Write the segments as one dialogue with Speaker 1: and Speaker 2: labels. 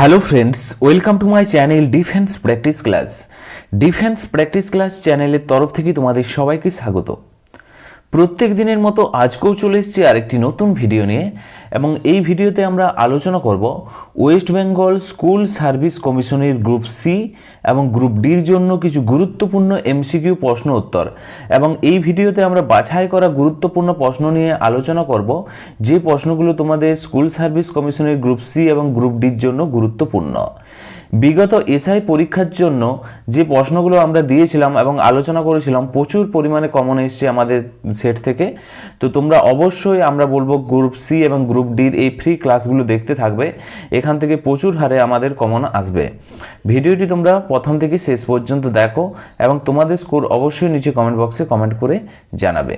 Speaker 1: Hello friends welcome to my channel defence practice class defence practice class চ্যানেলের তরফ থেকে তোমাদের সবাইকে স্বাগত। প্রত্যেক দিনের মতো আজকেও চলে এসেছি আরেকটি নতুন ভিডিও নিয়ে। এবং এই ভিডিওতে আমরা আলোচনা করব ওয়েস্ট বেঙ্গল স্কুল সার্ভিস কমিশনের গ্রুপ সি এবং গ্রুপ ডির জন্য কিছু গুরুত্বপূর্ণ এমসিকিউ প্রশ্ন উত্তর। এবং এই ভিডিওতে আমরা বাছাই করা গুরুত্বপূর্ণ প্রশ্ন নিয়ে আলোচনা করব। যে প্রশ্নগুলো তোমাদের স্কুল সার্ভিস কমিশনের গ্রুপ সি এবং গ্রুপ ডির জন্য গুরুত্বপূর্ণ। বিগত এসআই পরীক্ষার জন্য যে প্রশ্নগুলো আমরা দিয়েছিলাম এবং আলোচনা করেছিলাম, প্রচুর পরিমাণে কমন এসছে আমাদের সেট থেকে। তো তোমরা অবশ্যই আমরা বলব গ্রুপ সি এবং গ্রুপ ডির এই ফ্রি ক্লাসগুলো দেখতে থাকবে। এখান থেকে প্রচুর হারে আমাদের কমন আসবে। ভিডিওটি তোমরা প্রথম থেকে শেষ পর্যন্ত দেখো এবং তোমাদের স্কোর অবশ্যই নিচে কমেন্ট বক্সে কমেন্ট করে জানাবে।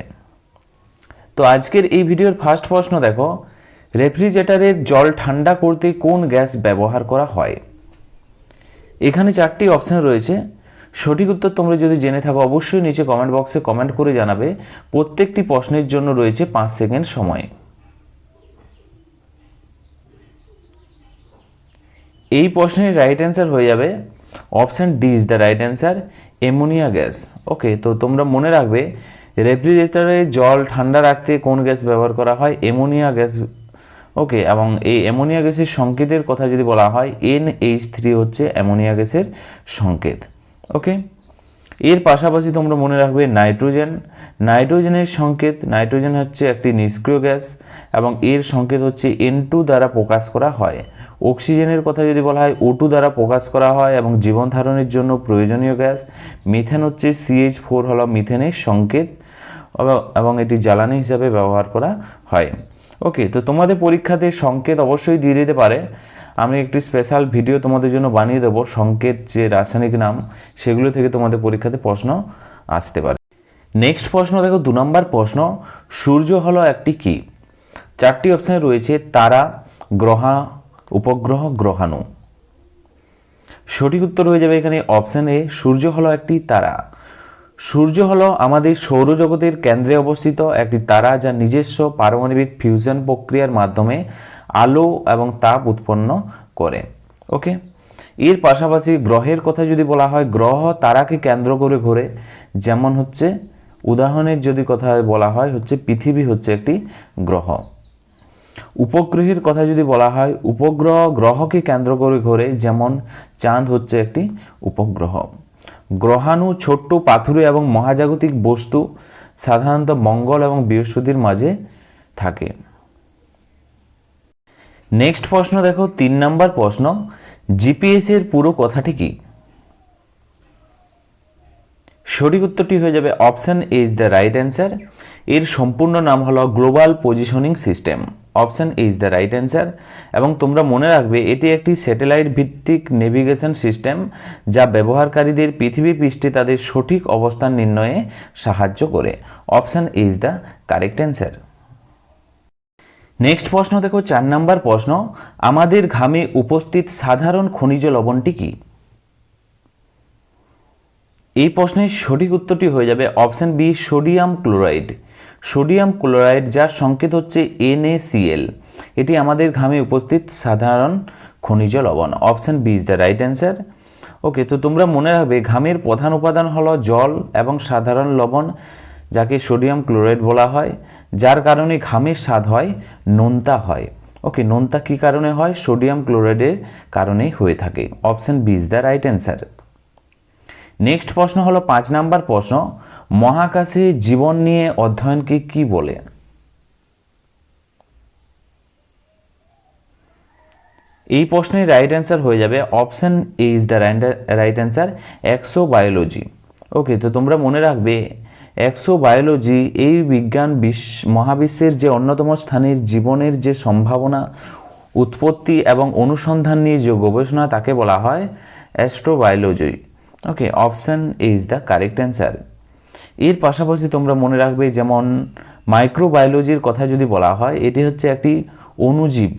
Speaker 1: তো আজকের এই ভিডিওর ফার্স্ট প্রশ্ন দেখো রেফ্রিজারেটরের জল ঠান্ডা করতে কোন গ্যাস ব্যবহার করা হয়? এখানে চারটি অপশান রয়েছে। সঠিক উত্তর তোমরা যদি জেনে থাকো, অবশ্যই নিচে কমেন্ট বক্সে কমেন্ট করে জানাবে। প্রত্যেকটি প্রশ্নের জন্য রয়েছে পাঁচ সেকেন্ড সময়। এই প্রশ্নের রাইট অ্যান্সার হয়ে যাবে option D is the right answer ammonia gas okay তো তোমরা মনে রাখবে রেফ্রিজারেটরে জল ঠান্ডা রাখতে কোন গ্যাস ব্যবহার করা হয়? অ্যামোনিয়া গ্যাস ওকে, এবং এই অ্যামোনিয়া গ্যাসের সংকেতের কথা যদি বলা হয় এন এইচ থ্রি হচ্ছে অ্যামোনিয়া গ্যাসের সংকেত, ওকে? এর পাশাপাশি তোমরা মনে রাখবে নাইট্রোজেন। নাইট্রোজেনের সংকেত, নাইট্রোজেন হচ্ছে একটি নিষ্ক্রিয় গ্যাস, এবং এর সংকেত হচ্ছে এন টু দ্বারা প্রকাশ করা হয়। অক্সিজেনের কথা যদি বলা হয় ও টু দ্বারা প্রকাশ করা হয়, এবং জীবন ধারণের জন্য প্রয়োজনীয় গ্যাস। মিথেন হচ্ছে সিএইচ ফোর হলো মিথেনের সংকেত, এবং এটি জ্বালানি হিসাবে ব্যবহার করা হয়। ওকে তো তোমাদের পরীক্ষাতে সংকেত অবশ্যই দিয়ে দিতে পারে। আমি একটি স্পেশাল ভিডিও তোমাদের জন্য বানিয়ে দেবো। সংকেত যে রাসায়নিক নাম, সেগুলো থেকে তোমাদের পরীক্ষাতে প্রশ্ন আসতে পারে। নেক্সট প্রশ্ন, দেখো দু নম্বর প্রশ্ন, সূর্য হলো একটি কি? চারটি অপশানে রয়েছে, তারা, গ্রহা, উপগ্রহ, গ্রহাণু। সঠিক উত্তর হয়ে যাবে এখানে অপশান এ, সূর্য হলো একটি তারা। সূর্য হলো আমাদের সৌরজগতের কেন্দ্রে অবস্থিত একটি তারা যা নিজস্ব পারমাণবিক ফিউশন প্রক্রিয়ার মাধ্যমে আলো এবং তাপ উৎপন্ন করে। ওকে এর পাশাপাশি গ্রহের কথা যদি বলা হয়, গ্রহ তারাকে কেন্দ্র করে ঘোরে। যেমন হচ্ছে, উদাহরণের যদি কথা বলা হয়, হচ্ছে পৃথিবী হচ্ছে একটি গ্রহ। উপগ্রহের কথা যদি বলা হয়, উপগ্রহ গ্রহকে কেন্দ্র করে ঘোরে, যেমন চাঁদ হচ্ছে একটি উপগ্রহ। গ্রহাণু ছোট্ট পাথুরে এবং মহাজাগতিক বস্তু সাধারণত মঙ্গল এবং বৃহস্পতির মাঝে থাকে। নেক্সট প্রশ্ন দেখো, তিন নাম্বার প্রশ্ন, জিপিএস এর পুরো কথাটি কি? সঠিক উত্তরটি হয়ে যাবে option A is the right answer. এর সম্পূর্ণ নাম হলো global positioning system. Option is the right answer এবং তোমরা মনে রাখবে, এটি একটি স্যাটেলাইট ভিত্তিক নেভিগেশন সিস্টেম যা ব্যবহারকারীদের পৃথিবী পৃষ্ঠে তাদের সঠিক অবস্থান নির্ণয়ে সাহায্য করে। Option is the correct answer next প্রশ্ন দেখো, চার নাম্বার প্রশ্ন, আমাদের ঘামে উপস্থিত সাধারণ খনিজ লবণটি কি? এই প্রশ্নের সঠিক উত্তরটি হয়ে যাবে option B, sodium chloride. Sodium chloride যার সংকেত হচ্ছে এনএসিএল। এটি আমাদের ঘামে উপস্থিত সাধারণ খনিজ লবণ। Option B is the right answer. Okay, তো তোমরা মনে রাখবে, ঘামের প্রধান উপাদান হলো জল এবং সাধারণ লবণ, যাকে সোডিয়াম ক্লোরাইড বলা হয়, যার কারণে ঘামের স্বাদ হয়, নোনতা হয়। ওকে, নোনতা কী কারণে হয়? সোডিয়াম ক্লোরাইডের কারণেই হয়ে থাকে। Option B is the right answer. Next প্রশ্ন হলো পাঁচ নাম্বার প্রশ্ন। মহাকাশে জীবন নিয়ে অধ্যয়নকে কি বলে? এই প্রশ্নের রাইট অ্যান্সার হয়ে যাবে option A is the right answer exobiology okay তো তোমরা মনে রাখবে এক্সো বায়োলজি এই বিজ্ঞান বিশ্ব মহাবিশ্বের যে অন্যতম স্থানের জীবনের যে সম্ভাবনা, উৎপত্তি এবং অনুসন্ধান নিয়ে যে গবেষণা, তাকে বলা হয় astrobiology okay option is the correct answer এর পাশাপাশি তোমরা মনে রাখবে যেমন মাইক্রোবায়োলজির কথা যদি বলা হয়, এটি হচ্ছে একটি অণুজীব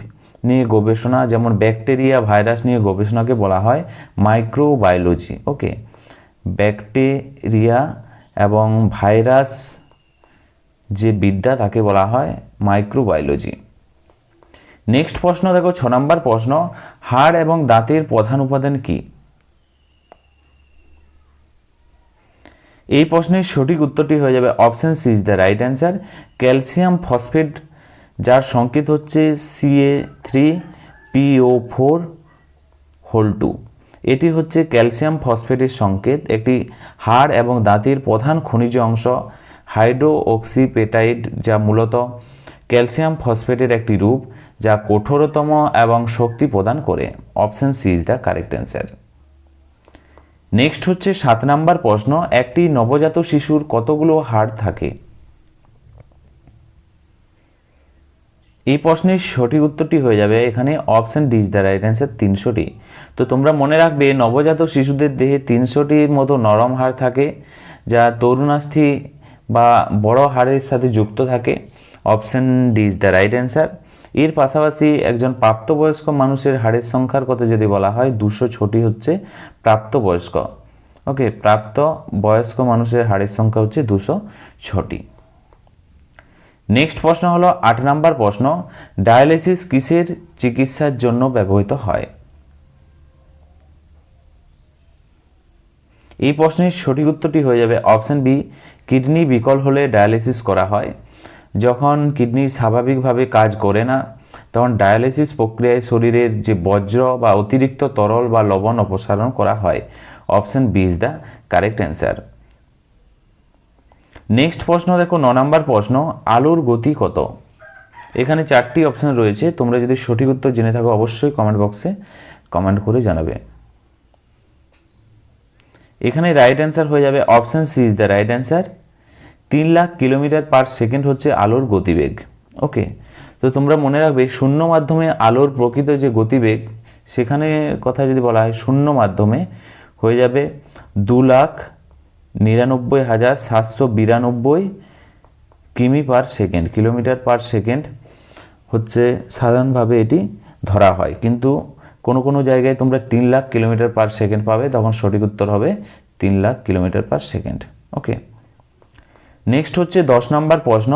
Speaker 1: নিয়ে গবেষণা, যেমন ব্যাকটেরিয়া ভাইরাস নিয়ে গবেষণাকে বলা হয় মাইক্রোবায়োলজি ওকে ব্যাকটেরিয়া এবং ভাইরাস যে বিদ্যা, তাকে বলা হয় মাইক্রোবায়োলজি নেক্সট প্রশ্ন, দেখো ছ নম্বর প্রশ্ন, হাড় এবং দাঁতের প্রধান উপাদান কি? এই প্রশ্নের সঠিক উত্তরটি হয়ে যাবে option C is the right answer calcium phosphate যার সংকেত হচ্ছে C A three P O four whole two এটি হচ্ছে ক্যালসিয়াম ফসফেটের সংকেত। একটি হাড় এবং দাঁতের প্রধান খনিজ অংশ হাইড্রো অক্সিপেটাইড যা মূলত ক্যালসিয়াম ফসফেটের একটি রূপ, যা কঠোরতম এবং শক্তি প্রদান করে। Option C is the correct answer next হচ্ছে সাত নাম্বার প্রশ্ন, একটি নবজাত শিশুর কতগুলো হাড় থাকে? এই প্রশ্নের সঠিক উত্তরটি হয়ে যাবে এখানে option D is the right answer তিনশোটি। তো তোমরা মনে রাখবে, নবজাত শিশুদের দেহে তিনশোটির মতো নরম হাড় থাকে, যা তরুণাস্থি বা বড় হাড়ের সাথে যুক্ত থাকে। Option D is the right answer এর পাশাপাশি একজন প্রাপ্তবয়স্ক মানুষের হাড়ের সংখ্যার কথা যদি বলা হয়, দুশো ছটি হচ্ছে প্রাপ্তবয়স্ক। ওকে প্রাপ্ত বয়স্ক মানুষের হাড়ের সংখ্যা হচ্ছে দুশো ছটি। নেক্সট প্রশ্ন হলো, আট নাম্বার প্রশ্ন, ডায়ালিসিস কিসের চিকিৎসার জন্য ব্যবহৃত হয়? এই প্রশ্নের সঠিক উত্তরটি হয়ে যাবে অপশন বি, কিডনি বিকল হলে ডায়ালিসিস করা হয়। যখন কিডনি স্বাভাবিকভাবে কাজ করে না, তখন ডায়ালিসিস প্রক্রিয়ায় শরীরের যে বজ্র বা অতিরিক্ত তরল বা লবণ অপসারণ করা হয়। Option B is the correct answer. Next প্রশ্ন, দেখো ন নম্বর প্রশ্ন, আলোর গতি কত? এখানে চারটি অপশন রয়েছে, তোমরা যদি সঠিক উত্তর জেনে থাকো অবশ্যই কমেন্ট বক্সে কমেন্ট করে জানাবে। এখানে রাইট অ্যান্সার হয়ে যাবে, option C is the right answer তিন লাখ কিলোমিটার পার সেকেন্ড হচ্ছে আলোর গতিবেগ। ওকে? তো তোমরা মনে রাখবে, শূন্য মাধ্যমে আলোর প্রকৃত যে গতিবেগ, সেখানে কথা যদি বলা হয় শূন্য মাধ্যমে, হয়ে যাবে দু লাখ নিরানব্বই হাজার সাতশো বিরানব্বই কিমি per second, kilometre per second হচ্ছে সাধারণভাবে এটি ধরা হয়। কিন্তু কোনো কোনো জায়গায় তোমরা তিন লাখ কিলোমিটার পার সেকেন্ড পাবে, তখন সঠিক উত্তর হবে তিন lakh kilometre per second. Okay? Next হচ্ছে দশ নম্বর প্রশ্ন।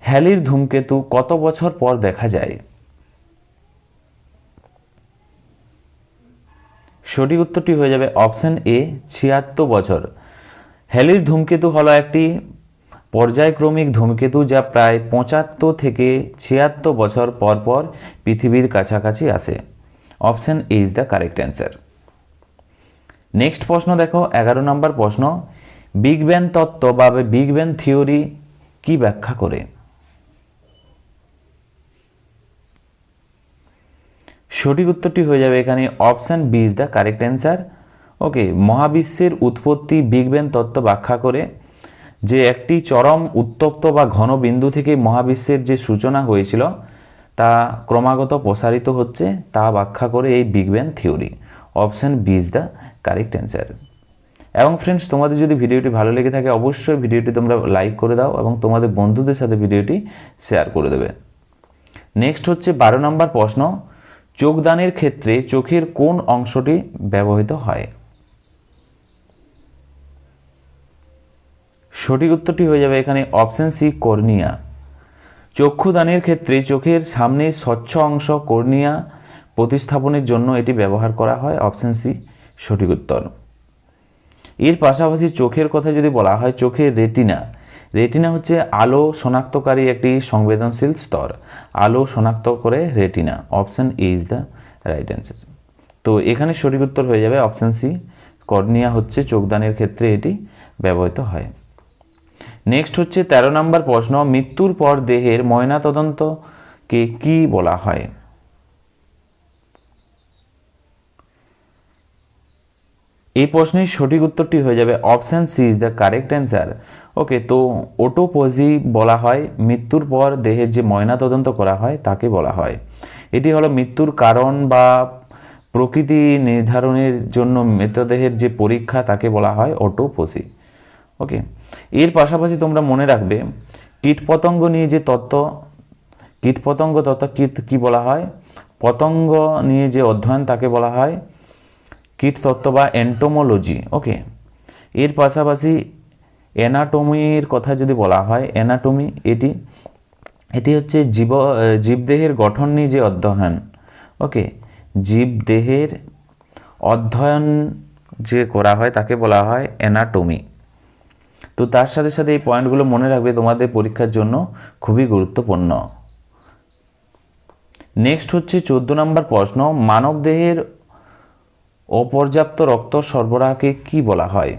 Speaker 1: হ্যালির ধূমকেতু কত বছর পর দেখা যায়? সঠিক উত্তরটি হয়ে যাবে অপশন এ ছিয়াত্তর বছর। হ্যালির ধূমকেতু হলো একটি পর্যায়ক্রমিক ধূমকেতু যা প্রায় পঁচাত্তর থেকে ছিয়াত্তর বছর পর পর পৃথিবীর কাছাকাছি আসে। Option A is the correct answer next প্রশ্ন দেখো, এগারো নম্বর প্রশ্ন। বিগ ব্যান তত্ত্ব বা বিগ ব্যান থিওরি কি ব্যাখ্যা করে? সঠিক উত্তরটি হয়ে যাবে এখানে option B is the correct answer okay মহাবিশ্বের উৎপত্তি বিগ ব্যাং তত্ত্ব ব্যাখ্যা করে যে একটি চরম উত্তপ্ত বা ঘন বিন্দু থেকে মহাবিশ্বের যে সূচনা হয়েছিল, তা ক্রমাগত প্রসারিত হচ্ছে, তা ব্যাখ্যা করে এই big bang theory option B is the correct answer এবং ফ্রেন্ডস তোমাদের যদি ভিডিওটি ভালো লেগে থাকে, অবশ্যই ভিডিওটি তোমরা লাইক করে দাও এবং তোমাদের বন্ধুদের সাথে ভিডিওটি শেয়ার করে দেবে। নেক্সট হচ্ছে বারো নম্বর প্রশ্ন চোখদানের ক্ষেত্রে চোখের কোন অংশটি ব্যবহৃত হয়? সঠিক উত্তরটি হয়ে যাবে এখানে অপশন সি কর্নিয়া চক্ষুদানের ক্ষেত্রে চোখের সামনে স্বচ্ছ অংশ কর্নিয়া প্রতিস্থাপনের জন্য এটি ব্যবহার করা হয় অপশন সি সঠিক উত্তর। এর পাশাপাশি চোখের কথা যদি বলা হয় চোখের রেটিনা। রেটিনা হচ্ছে আলো শনাক্তকারী একটি সংবেদনশীল স্তর। আলো শনাক্ত করে retina. Option A is the right answer তো এখানে সঠিক উত্তর হয়ে যাবে অপশন সি কর্নিয়া হচ্ছে চোখদানের ক্ষেত্রে এটি ব্যবহৃত হয়। নেক্সট হচ্ছে তেরো নম্বর প্রশ্ন, মৃত্যুর পর দেহের ময়নাতদন্তকে কি বলা হয়? এই প্রশ্নের সঠিক উত্তরটি হয়ে যাবে option C is the correct answer. Okay, তো ওটোপজি বলা হয়, মৃত্যুর পর দেহের যে ময়নাতদন্ত করা হয় তাকে বলা হয়। এটি হলো মৃত্যুর কারণ বা প্রকৃতি নির্ধারণের জন্য মৃতদেহের যে পরীক্ষা তাকে বলা হয় অটোপজি ওকে, এর পাশাপাশি তোমরা মনে রাখবে, কীটপতঙ্গ নিয়ে যে তত্ত্ব, কীটপতঙ্গ তত্ত্ব কী কী বলা হয়? পতঙ্গ নিয়ে যে অধ্যয়ন তাকে বলা হয় কীটতত্ত্ব বা এন্টোমোলজি ওকে এর পাশাপাশি অ্যানাটমির কথা যদি বলা হয় অ্যানাটমি এটি এটি হচ্ছে জীব, জীবদেহের গঠন নিয়ে যে অধ্যয়ন ওকে জীবদেহের অধ্যয়ন যে করা হয়, তাকে বলা হয় অ্যানাটমি তো তার সাথে সাথে এই পয়েন্টগুলো মনে রাখবে তোমাদের পরীক্ষার জন্য খুবই গুরুত্বপূর্ণ। নেক্সট হচ্ছে চোদ্দ নম্বর প্রশ্ন, মানবদেহের অপর্যাপ্ত রক্ত সরবরাহকে কি বলা হয়?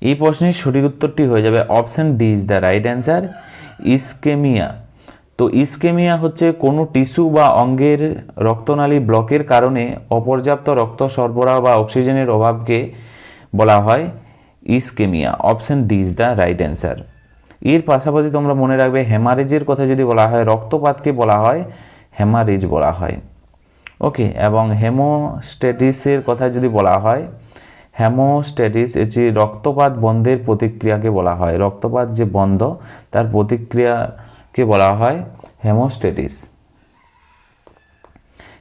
Speaker 1: এই প্রশ্নের সঠিক উত্তরটি হয়ে যাবে option D is the right answer, ischaemia. তো ইসকেমিয়া হচ্ছে কোনো টিস্যু বা অঙ্গের রক্তনালী ব্লকের কারণে অপর্যাপ্ত রক্ত সরবরাহ বা অক্সিজেনের অভাবকে বলা হয় ischaemia. Option D is the right answer. এর পাশাপাশি তোমরা মনে রাখবে, হেমারেজের কথা যদি বলা হয়, রক্তপাতকে বলা হয় হেমারেজ বলা হয়। ওকে এবং হেমোস্টেটিসের কথা যদি বলা হয় হেমোস্টেটিস যে রক্তপাত বন্ধের প্রতিক্রিয়াকে বলা হয়। রক্তপাত যে বন্ধ, তার প্রতিক্রিয়াকে বলা হয় হেমোস্টেটিস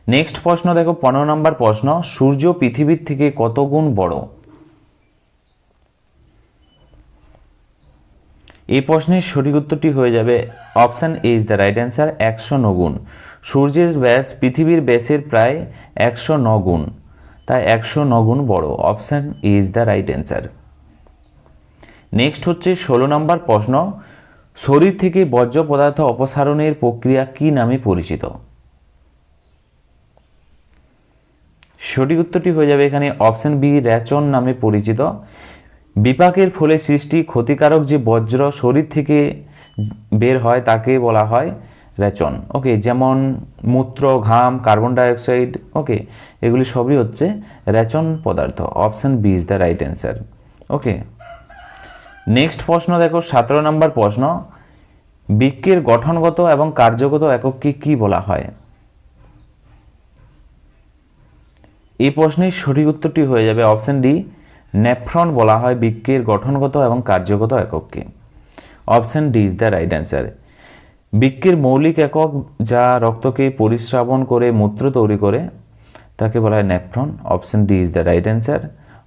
Speaker 1: নেক্সট প্রশ্ন দেখো, পনেরো নম্বর প্রশ্ন, সূর্য পৃথিবীর থেকে কত গুণ বড়? এই প্রশ্নের সঠিক উত্তরটি হয়ে যাবে option A is the right answer একশো নগুণ সূর্যের ব্যাস পৃথিবীর ব্যাসের প্রায় একশো নগুণ তাই একশো নগুণ বড়, option A is the right answer next হচ্ছে ষোলো নম্বর প্রশ্ন, শরীর থেকে বর্জ্য পদার্থ অপসারণের প্রক্রিয়া কি নামে পরিচিত? সঠিক উত্তরটি হয়ে যাবে এখানে অপশান বি রেচন নামে পরিচিত। বিপাকের ফলে সৃষ্টি ক্ষতিকারক যে বজ্র শরীর থেকে বের হয় তাকে বলা হয় রেচন। ওকে, যেমন মূত্র, ঘাম, কার্বন ডাইঅক্সাইড, ওকে, এগুলি সবই হচ্ছে রেচন পদার্থ। Option B is the right answer. Okay, next প্রশ্ন দেখো, সতেরো নম্বর প্রশ্ন। বৃক্কের গঠনগত এবং কার্যগত একককে কি বলা হয়? এই প্রশ্নের সঠিক উত্তরটি হয়ে যাবে অপশান ডি নেফ্রন বলা হয় বৃক্কের গঠনগত এবং কার্যগত একককে। Option D is the right answer. বৃক্কের মৌলিক একক যা রক্তকে পরিশ্রাবণ করে মূত্র তৈরি করে, তাকে বলা হয় nephron option D is the right answer.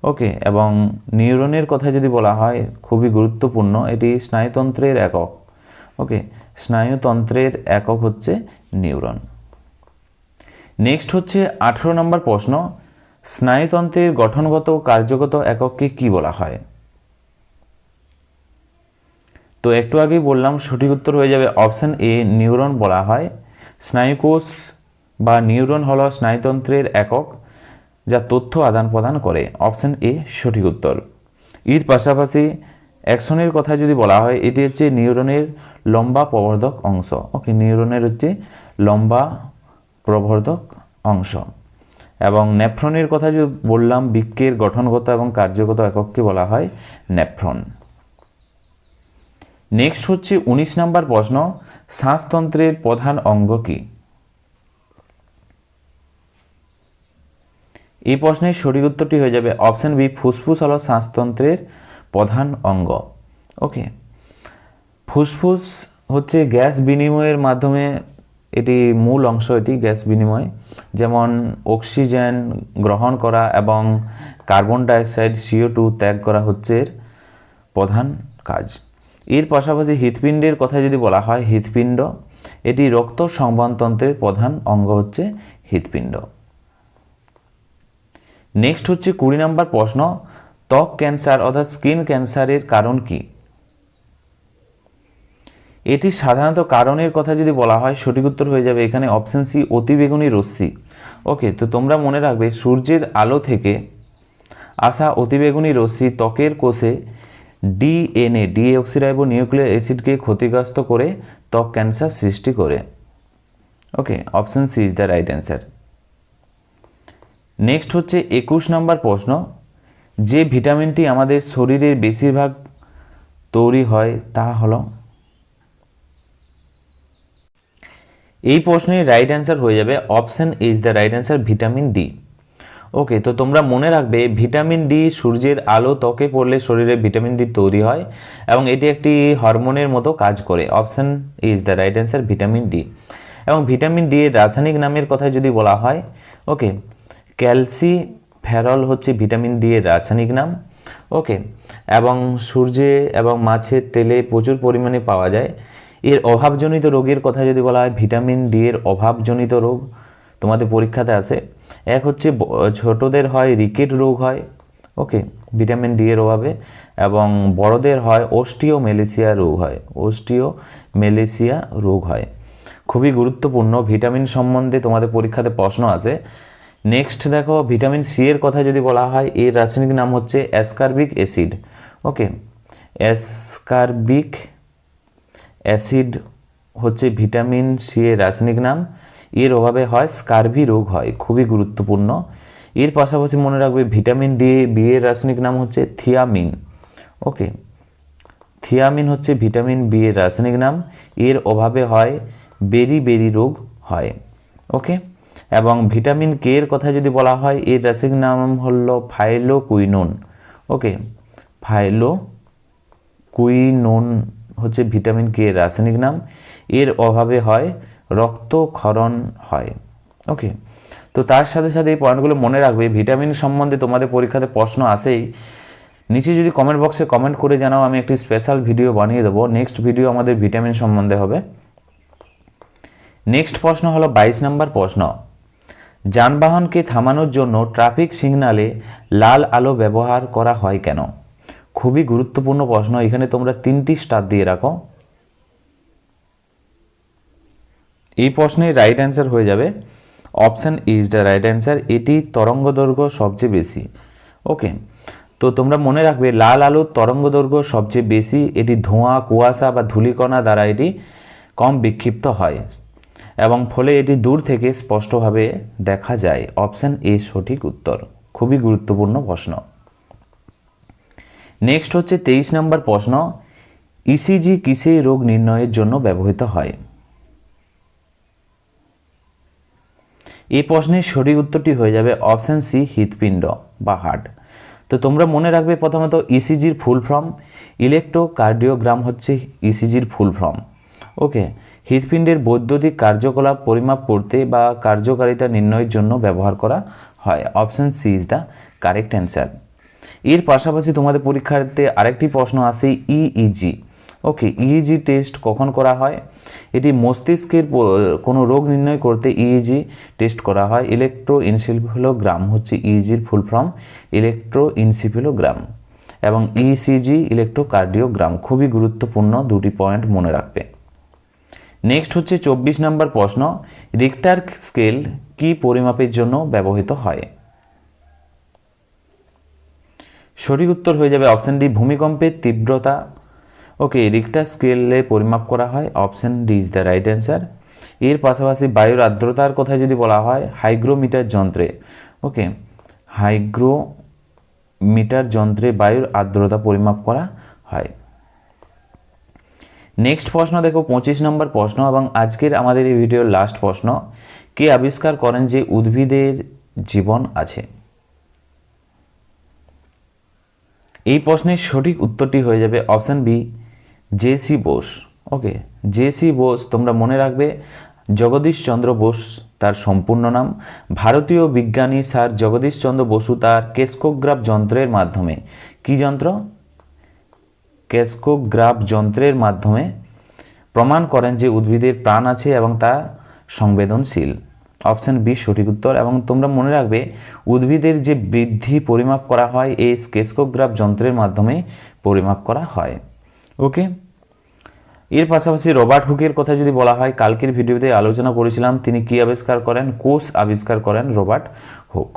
Speaker 1: Okay, এবং নিউরনের কথা যদি বলা হয়, খুবই গুরুত্বপূর্ণ, এটি স্নায়ুতন্ত্রের একক। ওকে, স্নায়ুতন্ত্রের একক হচ্ছে নিউরন। নেক্সট হচ্ছে আঠেরো নম্বর প্রশ্ন। স্নায়ুতন্ত্রের গঠনগত কার্যগত একককে কি বলা হয়? তো একটু আগেই বললাম, সঠিক উত্তর হয়ে যাবে অপশন এ, নিউরন বলা হয়। স্নায়ুকোষ বা নিউরন হলো স্নায়ুতন্ত্রের একক যা তথ্য আদান প্রদান করে। অপশন এ, সঠিক উত্তর। এর পাশাপাশি অ্যাকশনের কথা যদি বলা হয়, এটি হচ্ছে নিউরনের লম্বা প্রবর্ধক অংশ। ওকে, নিউরনের হচ্ছে লম্বা প্রবর্ধক অংশ। এবং নেফ্রনের কথা যে বললাম বৃক্কের গঠনগত এবং কার্যগত একককে বলা হয় নেফ্রন। নেক্সট হচ্ছে উনিশ নম্বর প্রশ্ন, শ্বাসতন্ত্রের প্রধান অঙ্গ কি? এই প্রশ্নের সঠিক উত্তরটি হয়ে যাবে অপশন বি, ফুসফুস হল শ্বাসতন্ত্রের প্রধান অঙ্গ। ওকে ফুসফুস হচ্ছে গ্যাস বিনিময়ের মাধ্যমে এটি মূল অংশ, এটি গ্যাস বিনিময়। যেমন অক্সিজেন গ্রহণ করা এবং কার্বন ডাইঅক্সাইড, সিও টু ত্যাগ করা হচ্ছে এর প্রধান কাজ। এর পাশাপাশি হৃৎপিণ্ডের কথা যদি বলা হয়, হৃৎপিণ্ড, এটি রক্ত সংবহনতন্ত্রের প্রধান অঙ্গ হচ্ছে হৃৎপিণ্ড। নেক্সট হচ্ছে কুড়ি নম্বর প্রশ্ন, ত্বক ক্যান্সার অর্থাৎ স্কিন ক্যান্সারের কারণ কি? এটি সাধারণত কারণের কথা যদি বলা হয়, সঠিক উত্তর হয়ে যাবে এখানে অপশন সি অতিবেগুনি রশ্মি। ওকে তো তোমরা মনে রাখবে, সূর্যের আলো থেকে আসা অতিবেগুনি রশ্মি ত্বকের কোষে ডিএনএ ডিঅক্সিরাইবো নিউক্লিয়ার অ্যাসিডকে ক্ষতিগ্রস্ত করে, ত্বক ক্যান্সার সৃষ্টি করে। Okay option C is the right answer next হচ্ছে একুশ নম্বর প্রশ্ন। যে ভিটামিনটি আমাদের শরীরের বেশিরভাগ তৈরি হয়, তা হলো এই প্রশ্নের রাইট অ্যান্সার হয়ে যাবে option is the right answer vitamin D okay তো তোমরা মনে রাখবে ভিটামিন ডি সূর্যের আলো ত্বকে পড়লে শরীরে ভিটামিন ডি তৈরি হয় এবং এটি একটি হরমোনের মতো কাজ করে। Option is the right answer vitamin D এবং ভিটামিন ডি এর রাসায়নিক নামের কথা যদি বলা হয় ওকে ক্যালসি ফেরল হচ্ছে ভিটামিন ডি এর রাসায়নিক নাম। ওকে এবং সূর্যে এবং মাছের তেলে প্রচুর পরিমাণে পাওয়া যায়। এর অভাবজনিত রোগের কথা যদি বলা হয়, ভিটামিন ডি এর অভাবজনিত রোগ তোমাদের পরীক্ষাতে আসে এক হচ্ছে ছোটদের হয় রিকেট রোগ হয়, ওকে, ভিটামিন ডি এর অভাবে, এবং বড়দের হয় অস্টিও মেলেসিয়া রোগ হয় অস্টিও মেলেসিয়া রোগ হয়। খুবই গুরুত্বপূর্ণ, ভিটামিন সম্বন্ধে তোমাদের পরীক্ষাতে প্রশ্ন আছে। নেক্সট দেখো, ভিটামিন সি এর কথা যদি বলা হয়, এর রাসায়নিক নাম হচ্ছে ascorbic acid, okay, ascorbic acid হচ্ছে ভিটামিন সি এর রাসায়নিক নাম। এর অভাবে হয়, স্কারভি রোগ হয়, খুবই গুরুত্বপূর্ণ। এর পাশাপাশি মনে রাখবে, ভিটামিন ডি, বি এর রাসায়নিক নাম হচ্ছে থিয়ামিন। ওকে? থিয়ামিন হচ্ছে ভিটামিন বি এর রাসায়নিক নাম। এর অভাবে হয়, বেরি বেরি রোগ হয়। ওকে? এবং ভিটামিন কে এর কথা যদি বলা হয়, এর রাসায়নিক নাম হলো ফাইলোকুইনোন। ওকে? ফাইলো কুইনোন হচ্ছে ভিটামিন কে রাসায়নিক নাম। এর অভাবে হয়, রক্তক্ষরণ হয়। ওকে তো তার সাথে সাথে এই পয়েন্টগুলো মনে রাখবে, ভিটামিন সম্বন্ধে তোমাদের পরীক্ষাতে প্রশ্ন আসেই নিচে যদি কমেন্ট বক্সে কমেন্ট করে জানাও, আমি একটি স্পেশাল ভিডিও বানিয়ে দেবো। নেক্সট ভিডিও আমাদের ভিটামিন সম্বন্ধে হবে। নেক্সট প্রশ্ন হলো বাইশ নম্বর প্রশ্ন। যানবাহনকে থামানোর জন্য ট্রাফিক সিগনালে লাল আলো ব্যবহার করা হয় কেন? খুবই গুরুত্বপূর্ণ প্রশ্ন। এখানে তোমরা তিনটি স্টার দিয়ে রাখো। এই প্রশ্নের রাইট অ্যান্সার হয়ে যাবে। Option is the right answer এটি তরঙ্গ দৈর্ঘ্য সবচেয়ে বেশি। ওকে তো তোমরা মনে রাখবে, লাল আলোর তরঙ্গ দৈর্ঘ্য সবচেয়ে বেশি। এটি ধোঁয়া, কুয়াশা বা ধূলিকণা দ্বারা এটি কম বিক্ষিপ্ত হয় এবং ফলে এটি দূর থেকে স্পষ্টভাবে দেখা যায়। অপশান এ সঠিক উত্তর। খুবই গুরুত্বপূর্ণ প্রশ্ন। নেক্সট হচ্ছে তেইশ নম্বর প্রশ্ন ইসিজি কিসে রোগ নির্ণয়ের জন্য ব্যবহৃত হয়? এই প্রশ্নের সঠিক উত্তরটি হয়ে যাবে অপশান সি, হৃৎপিণ্ড বা হার্ট। তো তোমরা মনে রাখবে প্রথমত ইসিজির ফুল ফর্ম, ইলেকট্রোকার্ডিওগ্রাম হচ্ছে ইসিজির ফুল ফর্ম। ওকে হৃৎপিণ্ডের বৈদ্যুতিক কার্যকলাপ পরিমাপ করতে বা কার্যকারিতা নির্ণয়ের জন্য ব্যবহার করা হয়। Option C is the correct answer এর পাশাপাশি তোমাদের পরীক্ষাতে আরেকটি প্রশ্ন আসে ইইজি ওকে ইইজি টেস্ট কখন করা হয়? এটি মস্তিষ্কের কোনো রোগ নির্ণয় করতে ইইজি টেস্ট করা হয়। ইলেকট্রো ইনসিফিলোগ্রাম হচ্ছে ইইজির ফুল ফর্ম ইলেকট্রো ইনসিফিলোগ্রাম এবং ইসিজি ইলেকট্রোকার্ডিওগ্রাম খুবই গুরুত্বপূর্ণ দুটি পয়েন্ট মনে রাখবে। নেক্সট হচ্ছে চব্বিশ নম্বর প্রশ্ন রিক্টার স্কেল কি পরিমাপের জন্য ব্যবহৃত হয়? সঠিক উত্তর হয়ে যাবে অপশন ডি ভূমিকম্পের তীব্রতা। ওকে রিক্টার স্কেলে পরিমাপ করা হয় option D is the right answer এর পাশাপাশি বায়ুর আর্দ্রতার কথা যদি বলা হয়, হাইগ্রোমিটার যন্ত্রে। ওকে হাইগ্রোমিটার যন্ত্রে বায়ুর আর্দ্রতা পরিমাপ করা হয়। নেক্সট প্রশ্ন, দেখো পঁচিশ নম্বর প্রশ্ন এবং আজকের আমাদের এই ভিডিওর লাস্ট প্রশ্ন। কে আবিষ্কার করেন যে উদ্ভিদের জীবন আছে? এই প্রশ্নের সঠিক উত্তরটি হয়ে যাবে option B J C Bose. Okay J C Bose, তোমরা মনে রাখবে, জগদীশ চন্দ্র বোস তার সম্পূর্ণ নাম। ভারতীয় বিজ্ঞানী স্যার জগদীশ চন্দ্র বসু তার কেস্কোগ্রাফ যন্ত্রের মাধ্যমে। কি যন্ত্র? ক্যাসকোগ্রাফ যন্ত্রের মাধ্যমে প্রমাণ করেন যে উদ্ভিদের প্রাণ আছে এবং তা সংবেদনশীল। অপশান বি, সঠিক উত্তর এবং তোমরা মনে রাখবে উদ্ভিদের যে বৃদ্ধি পরিমাপ করা হয়, এই স্কেসকোগ্রাফ যন্ত্রের মাধ্যমে পরিমাপ করা হয়। ওকে এর পাশাপাশি রবার্ট হুকের কথা যদি বলা হয়, কালকের ভিডিওতে আলোচনা করেছিলাম, তিনি কি আবিষ্কার করেন, কোষ আবিষ্কার করেন রবার্ট হুক।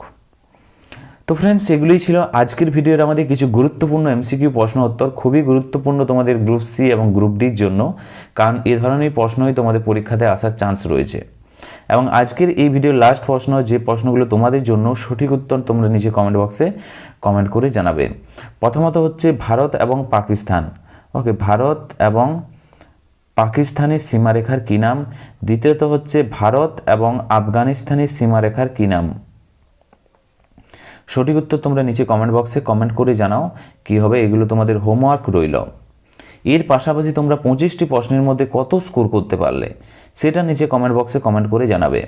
Speaker 1: তো ফ্রেন্ডস এগুলোই ছিল আজকের ভিডিওর আমাদের কিছু গুরুত্বপূর্ণ এমসিকিউ প্রশ্ন উত্তর। খুবই গুরুত্বপূর্ণ তোমাদের গ্রুপ সি এবং গ্রুপ ডির জন্য, কারণ এ ধরনের প্রশ্নই তোমাদের পরীক্ষাতে আসার চান্স রয়েছে। এবং আজকের এই ভিডিওর লাস্ট প্রশ্ন, যে প্রশ্নগুলো তোমাদের জন্য সঠিক উত্তর তোমরা নিচে কমেন্ট বক্সে কমেন্ট করে জানাবে। প্রথমত হচ্ছে ভারত এবং পাকিস্তান। ওকে ভারত এবং পাকিস্তানের সীমারেখার কী নাম? দ্বিতীয়ত হচ্ছে ভারত এবং আফগানিস্তানের সীমারেখার কী নাম? সঠিক উত্তর তোমরা নিচে কমেন্ট বক্সে কমেন্ট করে জানাও, কী হবে, এগুলো তোমাদের হোমওয়ার্ক রইল। এর পাশাপাশি তোমরা পঁচিশটি প্রশ্নের মধ্যে কত স্কোর করতে পারলে? সেটা নিচে কমেন্ট বক্সে কমেন্ট করে জানাবে।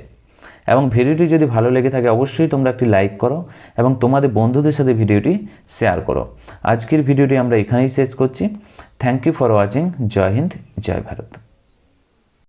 Speaker 1: এবং ভিডিওটি যদি ভালো লেগে থাকে, অবশ্যই তোমরা একটি লাইক করো এবং তোমাদের বন্ধুদের সাথে ভিডিওটি শেয়ার করো। আজকের ভিডিওটি আমরা এখানেই শেষ করছি। থ্যাংক ইউ ফর ওয়াচিং জয় হিন্দ, জয় ভারত।